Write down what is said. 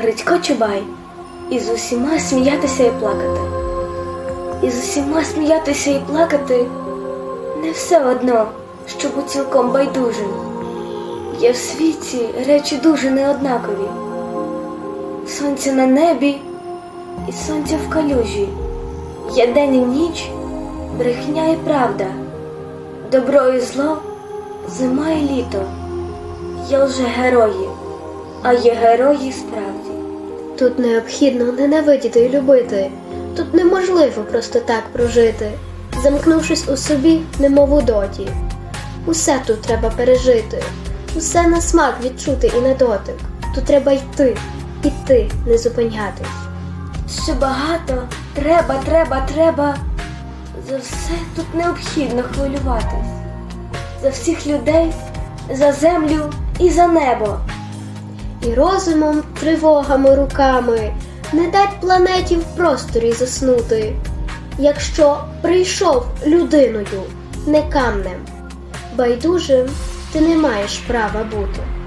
Грицько Чубай. І з усіма сміятися і плакати. І з усіма сміятися і плакати не все одно, щоб у цілком байдужим. Є в світі речі дуже неоднакові. Сонце на небі і сонце в калюжі. Є день і ніч, брехня і правда, добро і зло, зима і літо. Є лже герої, а є герої справді. Тут необхідно ненавидіти і любити. Тут неможливо просто так прожити, замкнувшись у собі, немов у доті. Усе тут треба пережити, усе на смак відчути і на дотик. Тут треба йти, іти, не зупинятись. Ще багато треба, треба, треба. За все тут необхідно хвилюватись. За всіх людей, за землю і за небо. І розумом, тривогами, руками не дать планеті в просторі заснути. Якщо прийшов людиною, не камнем, байдужим ти не маєш права бути.